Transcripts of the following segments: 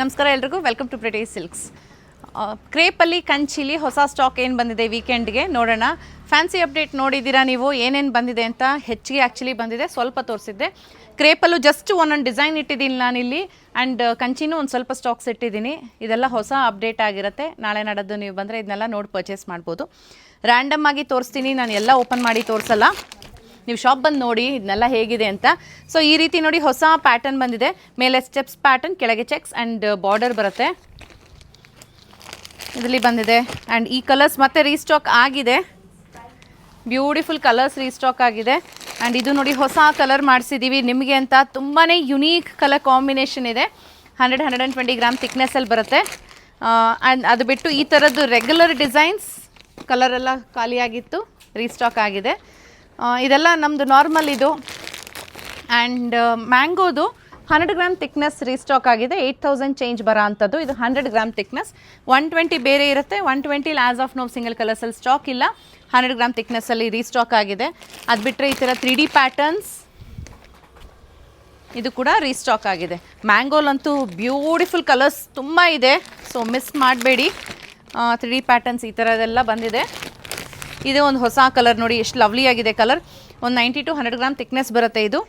ನಮಸ್ಕಾರ ಎಲ್ರಿಗೂ. Welcome to pretty silks ಕ್ರೇಪಲ್ಲಿ, ಕಂಚಿಲಿ ಹೊಸ ಸ್ಟಾಕ್ ಏನು ಬಂದಿದೆ ವೀಕೆಂಡ್ಗೆ ನೋಡೋಣ. ಫ್ಯಾನ್ಸಿ ಅಪ್ಡೇಟ್ ನೋಡಿದ್ದೀರಾ ನೀವು? ಏನೇನು ಬಂದಿದೆ ಅಂತ ಹೆಚ್ಚಿಗೆ ಆ್ಯಕ್ಚುಲಿ ಬಂದಿದೆ. ಸ್ವಲ್ಪ ತೋರಿಸಿದ್ದೆ. ಕ್ರೇಪಲ್ಲೂ ಜಸ್ಟ್ ಒಂದೊಂದು ಡಿಸೈನ್ ಇಟ್ಟಿದ್ದೀನಿ ನಾನಿಲ್ಲಿ. ಆ್ಯಂಡ್ ಕಂಚಿನೂ ಒಂದು ಸ್ವಲ್ಪ ಸ್ಟಾಕ್ಸ್ ಇಟ್ಟಿದ್ದೀನಿ. ಇದೆಲ್ಲ ಹೊಸ ಅಪ್ಡೇಟ್ ಆಗಿರುತ್ತೆ. ನಾಳೆ ನಾಡದ್ದು ನೀವು ಬಂದರೆ ಇದನ್ನೆಲ್ಲ ನೋಡಿ ಪರ್ಚೇಸ್ ಮಾಡ್ಬೋದು. ರ್ಯಾಂಡಮ್ ಆಗಿ ತೋರಿಸ್ತೀನಿ. ನಾನು ಎಲ್ಲ ಓಪನ್ ಮಾಡಿ ತೋರಿಸಲ್ಲ. ನೀವು ಶಾಪ್ ಬಂದು ನೋಡಿ ಇದನ್ನೆಲ್ಲ ಹೇಗಿದೆ ಅಂತ. ಸೊ ಈ ರೀತಿ ನೋಡಿ ಹೊಸ ಪ್ಯಾಟರ್ನ್ ಬಂದಿದೆ. ಮೇಲೆ ಸ್ಟೆಪ್ಸ್ ಪ್ಯಾಟರ್ನ್ ಕೆಳಗೆ ಚೆಕ್ಸ್ ಆ್ಯಂಡ್ ಬಾರ್ಡರ್ ಬರುತ್ತೆ. ಇದರಲ್ಲಿ ಬಂದಿದೆ. ಆ್ಯಂಡ್ ಈ ಕಲರ್ಸ್ ಮತ್ತೆ ರೀಸ್ಟಾಕ್ ಆಗಿದೆ. ಬ್ಯೂಟಿಫುಲ್ ಕಲರ್ಸ್ ರೀಸ್ಟಾಕ್ ಆಗಿದೆ. ಆ್ಯಂಡ್ ಇದು ನೋಡಿ ಹೊಸ ಕಲರ್ ಮಾಡಿಸಿದ್ದೀವಿ ನಿಮಗೆ ಅಂತ ತುಂಬಾ ಯುನೀಕ್ ಕಲರ್ ಕಾಂಬಿನೇಷನ್ ಇದೆ. Hundred hundred and twenty gram ಥಿಕ್ನೆಸ್ಸಲ್ಲಿ ಬರುತ್ತೆ. ಆ್ಯಂಡ್ ಅದು ಬಿಟ್ಟು ಈ ಥರದ್ದು ರೆಗ್ಯುಲರ್ ಡಿಸೈನ್ಸ್ ಕಲರೆಲ್ಲ ಖಾಲಿಯಾಗಿತ್ತು ರೀಸ್ಟಾಕ್ ಆಗಿದೆ. ಇದೆಲ್ಲ ನಮ್ಮದು ನಾರ್ಮಲ್ ಇದು. ಆ್ಯಂಡ್ ಮ್ಯಾಂಗೋದು ಹಂಡ್ರೆಡ್ ಗ್ರಾಮ್ ಥಿಕ್ನೆಸ್ ರೀಸ್ಟಾಕ್ ಆಗಿದೆ. ಏಯ್ಟ್ ತೌಸಂಡ್ ಚೇಂಜ್ ಬರೋ ಅಂಥದ್ದು. ಇದು hundred gram thickness one twenty ಬೇರೆ ಇರುತ್ತೆ. One twenty less of no single ಕಲರ್ಸಲ್ಲಿ stock ಇಲ್ಲ. ಹಂಡ್ರೆಡ್ ಗ್ರಾಮ್ ಥಿಕ್ನೆಸ್ಸಲ್ಲಿ ರೀಸ್ಟಾಕ್ ಆಗಿದೆ. ಅದು ಬಿಟ್ಟರೆ ಈ ಥರ ತ್ರೀ ಡಿ ಪ್ಯಾಟರ್ನ್ಸ್ ಇದು ಕೂಡ ರೀಸ್ಟಾಕ್ ಆಗಿದೆ. ಮ್ಯಾಂಗೋಲಂತೂ ಬ್ಯೂಟಿಫುಲ್ ಕಲರ್ಸ್ ತುಂಬ ಇದೆ. ಸೊ ಮಿಸ್ ಮಾಡಬೇಡಿ. ತ್ರೀ ಡಿ ಪ್ಯಾಟರ್ನ್ಸ್ ಈ ಥರದೆಲ್ಲ ಬಂದಿದೆ. ಇದು ಒಂದು ಹೊಸ ಕಲರ್ ನೋಡಿ, ಎಷ್ಟು ಲವ್ಲಿ ಆಗಿದೆ ಕಲರ್ ಒಂದು ninety two hundred gram thickness ಬರುತ್ತೆ ಇದು.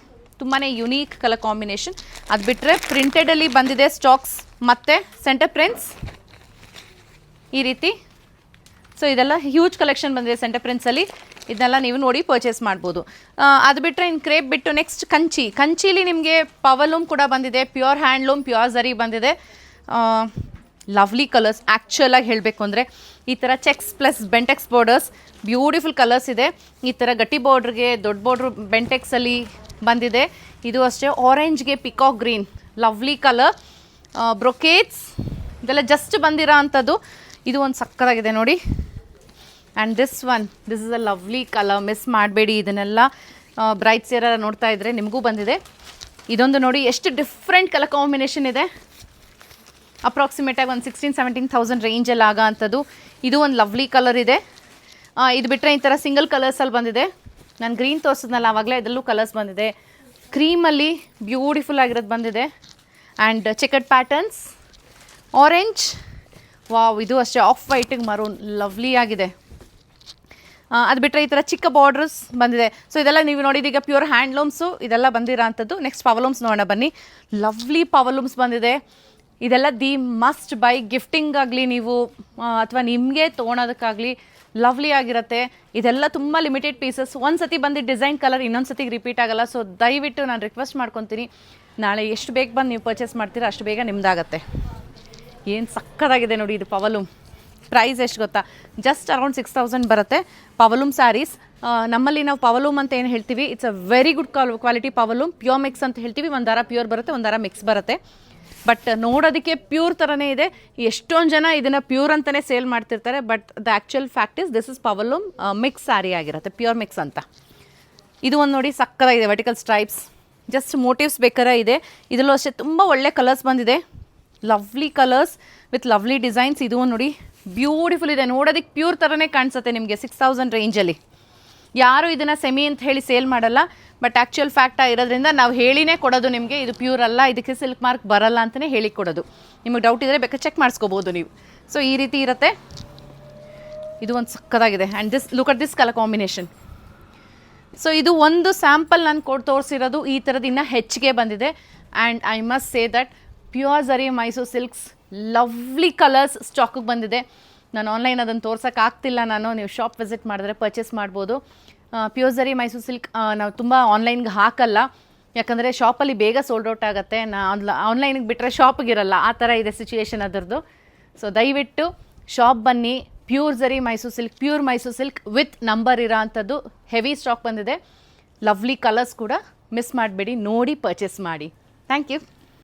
ತುಂಬಾ ಯುನೀಕ್ ಕಲರ್ ಕಾಂಬಿನೇಷನ್ ಅದು ಬಿಟ್ಟರೆ ಪ್ರಿಂಟೆಡಲ್ಲಿ ಬಂದಿದೆ ಸ್ಟಾಕ್ಸ್ ಮತ್ತು ಸೆಂಟರ್ ಪ್ರಿಂಟ್ಸ್ ಈ ರೀತಿ. ಸೊ ಇದೆಲ್ಲ ಹ್ಯೂಜ್ ಕಲೆಕ್ಷನ್ ಬಂದಿದೆ ಸೆಂಟರ್ ಪ್ರಿಂಟ್ಸಲ್ಲಿ ಇದನ್ನೆಲ್ಲ ನೀವು ನೋಡಿ ಪರ್ಚೇಸ್ ಮಾಡ್ಬೋದು. ಅದು ಬಿಟ್ಟರೆ ಇನ್ನು ಕ್ರೇಪ್ ಬಿಟ್ಟು ನೆಕ್ಸ್ಟ್ ಕಂಚಿ. ಕಂಚೀಲಿ ನಿಮಗೆ ಪವಲೂಮ್ ಕೂಡ ಬಂದಿದೆ ಪ್ಯೂರ್ ಹ್ಯಾಂಡ್ಲೂಮ್ ಪ್ಯೂರ್ ಝರಿ ಬಂದಿದೆ. ಲವ್ಲಿ ಕಲರ್ಸ್ ಆ್ಯಕ್ಚುಲಾಗಿ ಹೇಳಬೇಕು ಅಂದರೆ ಈ ಥರ checks plus Bentex borders beautiful colours ಇದೆ. ಈ ಥರ ಗಟ್ಟಿ ಬಾರ್ಡ್ರಿಗೆ ದೊಡ್ಡ ಬಾರ್ಡ್ರ್ ಬೆಂಟೆಕ್ಸಲ್ಲಿ ಬಂದಿದೆ. ಇದು ಅಷ್ಟೇ ಆರೆಂಜ್ಗೆ peacock green lovely colour brocades ಇದೆಲ್ಲ ಜಸ್ಟ್ ಬಂದಿರೋ ಅಂಥದ್ದು. ಇದು ಒಂದು ಸಕ್ಕದಾಗಿದೆ ನೋಡಿ. And this one this is a lovely colour miss ಮಾಡಬೇಡಿ ಇದನ್ನೆಲ್ಲ. ಬ್ರೈಟ್ಸ್ ಯಾರು ನೋಡ್ತಾ ಇದ್ದರೆ ನಿಮಗೂ ಬಂದಿದೆ. ಇದೊಂದು ನೋಡಿ, ಎಷ್ಟು ಡಿಫ್ರೆಂಟ್ ಕಲರ್ ಕಾಂಬಿನೇಷನ್ ಇದೆ. ಅಪ್ರಾಕ್ಸಿಮೇಟಾಗಿ ಒಂದು ಸಿಕ್ಸ್ಟೀನ್ ಸೆವೆಂಟೀನ್ ತೌಸಂಡ್ ರೇಂಜಲ್ಲಿ ಆಗೋ ಅಂಥದ್ದು ಇದು ಒಂದು ಲವ್ಲಿ ಕಲರ್ ಇದೆ. ಇದು ಬಿಟ್ಟರೆ ಈ ಥರ ಸಿಂಗಲ್ ಕಲರ್ಸಲ್ಲಿ ಬಂದಿದೆ. ನಾನು ಗ್ರೀನ್ ತೋರಿಸಿದ್ನಲ್ಲ ಆವಾಗಲೇ ಇದರಲ್ಲೂ ಕಲರ್ಸ್ ಬಂದಿದೆ. ಕ್ರೀಮಲ್ಲಿ ಬ್ಯೂಟಿಫುಲ್ ಆಗಿರೋದು ಬಂದಿದೆ. And checked patterns orange wow ಇದು ಅಷ್ಟೇ ಆಫ್ ವೈಟಿಗೆ ಮರೂನ್ ಲವ್ಲಿ ಆಗಿದೆ. ಅದು ಬಿಟ್ಟರೆ ಈ ಥರ ಚಿಕ್ಕ ಬಾರ್ಡರ್ಸ್ ಬಂದಿದೆ. ಸೊ ಇದೆಲ್ಲ ನೀವು ನೋಡಿದೀಗ ಪ್ಯೂರ್ ಹ್ಯಾಂಡ್ಲೂಮ್ಸು ಇದೆಲ್ಲ ಬಂದಿರೋ ಅಂಥದ್ದು ನೆಕ್ಸ್ಟ್ ಪವಲೂಮ್ಸ್ ನೋಡೋಣ ಬನ್ನಿ. ಲವ್ಲಿ ಪವಲೂಮ್ಸ್ ಬಂದಿದೆ. ಇದೆಲ್ಲ ದಿ ಮಸ್ಟ್ ಬೈ ಗಿಫ್ಟಿಂಗ್ ಆಗಲಿ ನೀವು ಅಥವಾ ನಿಮಗೆ ತೊಗೊಳೋದಕ್ಕಾಗಲಿ ಲವ್ಲಿ ಆಗಿರುತ್ತೆ. ಇದೆಲ್ಲ ತುಂಬ ಲಿಮಿಟೆಡ್ ಪೀಸಸ್ ಒಂದು ಸತಿ ಬಂದಿದ್ದು ಡಿಸೈನ್ ಕಲರ್ ಇನ್ನೊಂದು ಸತಿಗೆ ರಿಪೀಟ್ ಆಗಲ್ಲ. ಸೊ ದಯವಿಟ್ಟು ನಾನು ರಿಕ್ವೆಸ್ಟ್ ಮಾಡ್ಕೊತೀನಿ. ನಾಳೆ ಎಷ್ಟು ಬೇಗ ಬಂದು ನೀವು ಪರ್ಚೇಸ್ ಮಾಡ್ತೀರಾ, ಅಷ್ಟು ಬೇಗ ನಿಮ್ದಾಗತ್ತೆ. ಏನು ಸಕ್ಕದಾಗಿದೆ ನೋಡಿ ಇದು ಪವಲೂಮ್. ಪ್ರೈಸ್ ಎಷ್ಟು ಗೊತ್ತಾ? ಜಸ್ಟ್ ಅರೌಂಡ್ ಸಿಕ್ಸ್ ತೌಸಂಡ್ ಬರುತ್ತೆ. ಪವಲೂಮ್ ಸ್ಯಾರೀಸ್ ನಮ್ಮಲ್ಲಿ ನಾವು ಪವಲೂಮ್ ಅಂತ ಏನು ಹೇಳ್ತೀವಿ? It's a very good quality powerloom. Pure mix ಅಂತ ಹೇಳ್ತೀವಿ. ಒಂದು ದಾರ ಪ್ಯೂರ್ ಬರುತ್ತೆ, ಒಂದು ದಾರ ಮಿಕ್ಸ್ ಬರುತ್ತೆ. ಬಟ್ ನೋಡೋದಕ್ಕೆ ಪ್ಯೂರ್ ಥರನೇ ಇದೆ. ಎಷ್ಟೊಂದು ಜನ ಇದನ್ನು ಪ್ಯೂರ್ ಅಂತಲೇ ಸೇಲ್ ಮಾಡ್ತಿರ್ತಾರೆ, but the actual fact is this is powerloom mix sari ಆಗಿರುತ್ತೆ, ಪ್ಯೂರ್ ಮಿಕ್ಸ್ ಅಂತ. ಇದು ಒಂದು ನೋಡಿ ಸಕ್ಕತ್ತಾಗಿದೆ ವರ್ಟಿಕಲ್ ಸ್ಟ್ರೈಪ್ಸ್ ಜಸ್ಟ್ ಮೋಟಿವ್ಸ್ ಬೇಕಾರೆ ಇದೆ. ಇದರಲ್ಲೂ ಅಷ್ಟೇ ತುಂಬ ಒಳ್ಳೆ ಕಲರ್ಸ್ ಬಂದಿದೆ. Lovely colours with lovely designs ಇದು ನೋಡಿ ಬ್ಯೂಟಿಫುಲ್ ಇದೆ. ನೋಡೋದಕ್ಕೆ ಪ್ಯೂರ್ ಥರನೇ ಕಾಣಿಸುತ್ತೆ ನಿಮಗೆ ಸಿಕ್ಸ್ ತೌಸಂಡ್ ರೇಂಜಲ್ಲಿ ಯಾರು ಇದನ್ನು ಸೆಮಿ ಅಂತ ಹೇಳಿ ಸೇಲ್ ಮಾಡಲ್ಲ ಬಟ್ ಆ್ಯಕ್ಚುಯಲ್ ಫ್ಯಾಕ್ಟ್ ಇರೋದ್ರಿಂದ ನಾವು ಹೇಳಿನೇ ಕೊಡೋದು ನಿಮಗೆ, ಇದು ಪ್ಯೂರ್ ಅಲ್ಲ, ಇದಕ್ಕೆ ಸಿಲ್ಕ್ ಮಾರ್ಕ್ ಬರಲ್ಲ ಅಂತಲೇ ಹೇಳಿ ಕೊಡೋದು. ನಿಮಗೆ ಡೌಟ್ ಇದ್ದರೆ ಬೇಕಾದ್ರೆ ಚೆಕ್ ಮಾಡಿಸ್ಕೋಬೋದು ನೀವು. ಸೊ ಈ ರೀತಿ ಇರುತ್ತೆ. ಇದು ಒಂದು ಸಕ್ಕದಾಗಿದೆ. And this look at this colour combination so ಇದು ಒಂದು ಸ್ಯಾಂಪಲ್ ನಾನು ಕೊಟ್ಟು ತೋರಿಸಿರೋದು ಈ ಥರದ ಇನ್ನೂ ಹೆಚ್ಚಿಗೆ ಬಂದಿದೆ. And I must say that pure zari Mysore silks lovely colours ಸ್ಟಾಕಿಗೆ ಬಂದಿದೆ. ನಾನು ಆನ್ಲೈನ್ ಅದನ್ನು ತೋರ್ಸೋಕ್ಕಾಗ್ತಿಲ್ಲ ನಾನು. ನೀವು ಶಾಪ್ ವಿಸಿಟ್ ಮಾಡಿದ್ರೆ ಪರ್ಚೇಸ್ ಮಾಡ್ಬೋದು. ಪ್ಯೂರ್ ಝರಿ ಮೈಸೂರು ಸಿಲ್ಕ್ ನಾವು ತುಂಬ ಆನ್ಲೈನ್ಗೆ ಹಾಕಲ್ಲ. ಯಾಕಂದರೆ ಶಾಪಲ್ಲಿ ಬೇಗ ಸೋಲ್ಡ್ ಔಟ್ ಆಗುತ್ತೆ. ನಾ ಆನ್ಲೈನಿಗೆ ಬಿಟ್ಟರೆ ಶಾಪಿಗೆ ಇರಲ್ಲ. ಆ ಥರ ಇದೆ ಸಿಚುಯೇಷನ್ ಅದರದ್ದು. ಸೊ ದಯವಿಟ್ಟು ಶಾಪ್ ಬನ್ನಿ. Pure zari Mysore silk pure Mysore silk with number ಇರೋ ಅಂಥದ್ದು ಹೆವಿ ಸ್ಟಾಕ್ ಬಂದಿದೆ. ಲವ್ಲಿ ಕಲರ್ಸ್ ಕೂಡ ಮಿಸ್ ಮಾಡಬೇಡಿ. ನೋಡಿ ಪರ್ಚೇಸ್ ಮಾಡಿ. Thank you